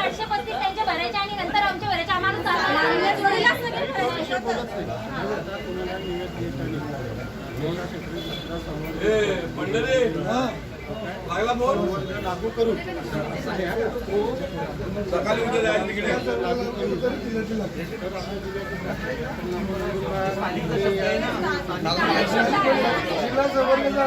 आठशे पस्तीस त्यांचे भरायचे आणि नंतर आमचे भरायचे आम्हाला लागू करू सकाळी उद्या तिकडे. लागू करू तर जिल्ह्याची लागते. जिल्हा समन्वयाचा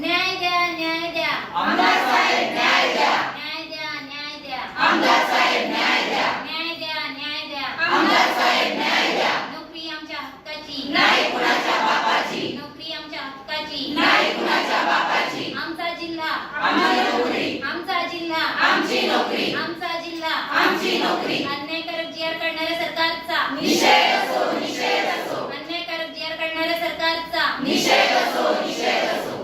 न्याय द्या न्याय द्या आमदार साहेब न्याय द्या न्याय द्या न्याय द्या आमदार साहेब न्याय द्या न्याय द्या न्याय द्या आमदार साहेब न्याय द्या नोकरी आमच्या हक्काची नाही कुणाच्या बापाची नोकरी आमच्या हक्काची नाही कुणाच्या बापाची आमचा जिल्हा आमची नोकरी आमचा जिल्हा आमची नोकरी. आमचा जिल्हा. आमची नोकरी. अन्यायकारक जी आर करणाऱ्या सरकारचा. निषेध असो निषेध असो. अन्यायकारक जी आर करणाऱ्या सरकारचा. निषेध असो निषेध असो.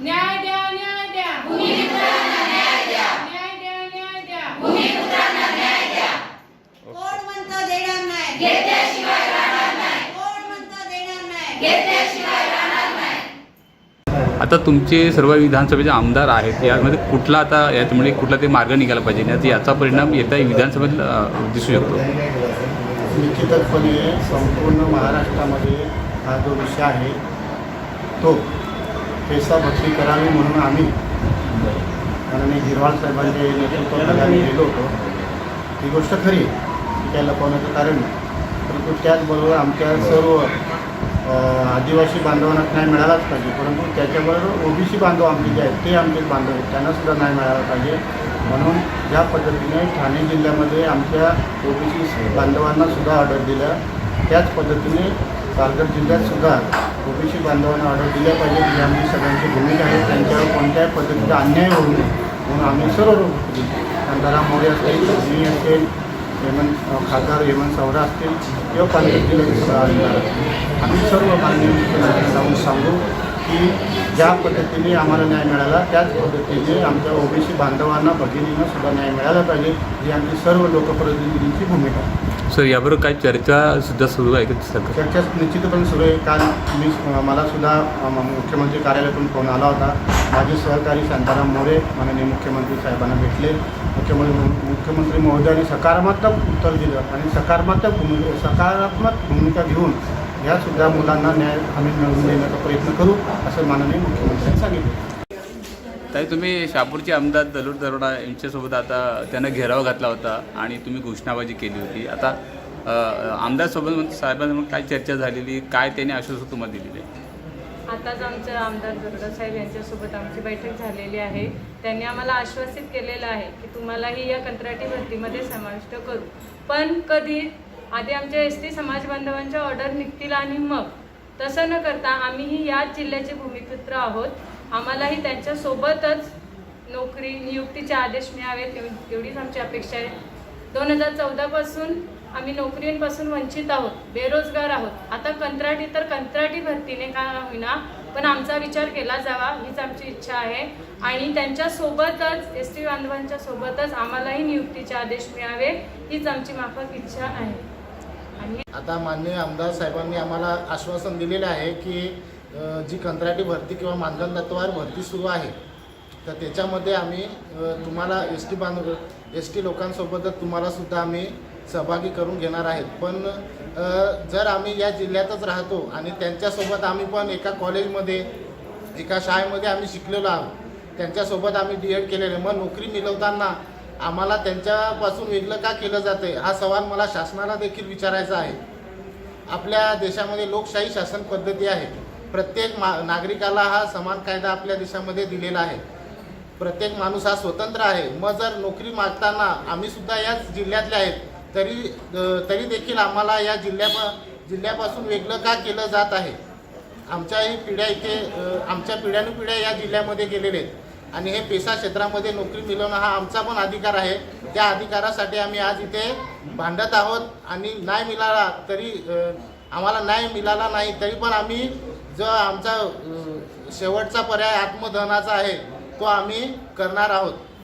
न्याय द्या न्याय द्या. भूमिपुत्रांना न्याय द्या. न्याय द्या न्याय द्या. भूमिपुत्रांना न्याय द्या. कोण म्हणतं देणार नाही? घेतल्याशिवाय राहणार नाही. कोण म्हणतं देणार नाही? घेतल्याशिवाय राहणार नाही आता तुमचे सर्व विधानसभेचे आमदार आहेत यामध्ये कुठला आता याच्यामुळे म्हणजे कुठला ते मार्ग निघाला पाहिजे याचा याचा परिणाम येत्या विधानसभेत दिसू शकतो. निश्चितपणे संपूर्ण महाराष्ट्रामध्ये हा जो विषय आहे तो पेशाभक्ती करावी म्हणून आम्ही माननीय गिरवाळ साहेबांच्या नेतृत्वाखाली आम्ही गेलो होतो. ही गोष्ट खरी आहे ती लपवण्याचं कारण परंतु त्याचबरोबर आमच्या सर्व आदिवासी बांधवांना न्याय मिळालाच पाहिजे. परंतु त्याच्याबरोबर ओबीसी बांधव आमचे जे आहेत ते आमचे बांधव आहेत त्यांना सुद्धा न्याय मिळाला पाहिजे. म्हणून ज्या पद्धतीने ठाणे जिल्ह्यामध्ये आमच्या ओबीसी बांधवांना सुद्धा ऑर्डर दिल्या त्याच पद्धतीने पालघर ओ बी ओबीसी बांधवांना ऑर्डर दिल्या पाहिजे ही आमची सगळ्यांची भूमिका आहे. त्यांच्यावर कोणत्याही पद्धतीचा अन्याय होऊ नये. म्हणून आम्ही सर्व शांताराम मोरे असतील मी असेल हेमंत खासदार हेमंत सावरा असतील किंवा पालघर अधिकार आम्ही सर्व मान्य जाऊन सांगू की ज्या पद्धतीने आम्हाला न्याय मिळाला त्याच पद्धतीने आमच्या ओबीसी बांधवांना भगिनींना सुद्धा न्याय मिळाला पाहिजे. ही आमची सर्व लोकप्रतिनिधींची भूमिका आहे. सर याबरोबर काही चर्चा सुद्धा सुरू आहे का सर चर्चा निश्चितपणे सुरू आहे. काल मी मला सुद्धा मुख्यमंत्री कार्यालयातून फोन आला होता. माझे सहकारी शांताराम मोरे माननीय मुख्यमंत्री साहेबांना भेटले. मुख्यमंत्री मुख्यमंत्री महोदयांनी सकारात्मक उत्तर दिलं आणि सकारात्मक भूमिका सकारात्मक भूमिका घेऊन ह्या सुद्धा मुलांना न्याय आम्ही मिळवून देण्याचा प्रयत्न करू असं माननीय मुख्यमंत्र्यांनी सांगितलं. ताई तुम्ही शहापूरचे आमदार दलूर दरोडा यांच्यासोबत आता त्यांना घेराव घातला होता आणि तुम्ही घोषणाबाजी केली होती. आता अ, आमदारसोबत साहेबांसोबत काय चर्चा झालेली काय त्यांनी आश्वासन तुम्हाला दिलेली? आहे आताच आमच्या आमदार दुर्गा साहेब यांच्यासोबत आमची बैठक झालेली आहे. त्यांनी आम्हाला आश्वासित केलेलं आहे की तुम्हालाही या कंत्राटी भरतीमध्ये समाविष्ट करू. पण कधी आधी आमच्या एस टी समाज बांधवांच्या ऑर्डर निघतील आणि मग तसं न करता आम्हीही याच जिल्ह्याचे भूमिपुत्र आहोत. आम्हालाही त्यांच्यासोबतच नोकरी नियुक्तीचे आदेश मिळावेत एवढीच आमची अपेक्षा आहे. दोन हजार चौदापासून आम्ही नोकरींपासून वंचित आहोत बेरोजगार आहोत. आता कंत्राटी तर कंत्राटी भरतीने का होईना पण आमचा विचार केला जावा हीच आमची इच्छा आहे. आणि त्यांच्यासोबतच एस टी बांधवांच्या सोबतच आम्हालाही नियुक्तीचे आदेश मिळावे हीच आमची माफक इच्छा आहे. आणि आता माननीय आमदार साहेबांनी आम्हाला आश्वासन दिलेलं आहे की जी कंत्राटी भरती किंवा मानधन तत्वावर भरती सुरू आहे तर त्याच्यामध्ये आम्ही तुम्हाला एस टी बांध एस टी लोकांसोबतच तुम्हालासुद्धा आम्ही सहभागी करून घेणार आहेत. पण जर आम्ही या जिल्ह्यातच राहतो आणि त्यांच्यासोबत आम्ही पण एका कॉलेजमध्ये एका शाळेमध्ये आम्ही शिकलेलो आहोत त्यांच्यासोबत आम्ही डी एड केलेले मग नोकरी मिळवताना आम्हाला त्यांच्यापासून वेगळं का केलं जाते हा सवाल मला शासनाला देखील विचारायचा आहे. आपल्या देशामध्ये लोकशाही शासन पद्धती आहे. प्रत्येक मा नागरिकाला हा समान कायदा आपल्या देशामध्ये दिलेला आहे. प्रत्येक माणूस हा स्वतंत्र आहे. मग जर नोकरी मागताना आम्ही सुद्धा याच जिल्ह्यातले आहेत तरी तरी देखील आम्हाला या जिल्ह्या जिल्ह्यापासून वेगळं का केलं जात आहे? आमच्याही पिढ्या इथे आमच्या पिढ्यानुपिढ्या या जिल्ह्यामध्ये गेलेले आहेत. आणि हे पेशा क्षेत्रामध्ये नोकरी मिळवणं हा आमचा पण अधिकार आहे. त्या अधिकारासाठी आम्ही आज इथे भांडत आहोत. आणि नाही मिळाला तरी आम्हाला न्याय मिळाला नाही तरी पण आम्ही जो आमचा शेवटचा पर्याय आत्मदहनाचा आहे तो आम्ही करणार आहोत.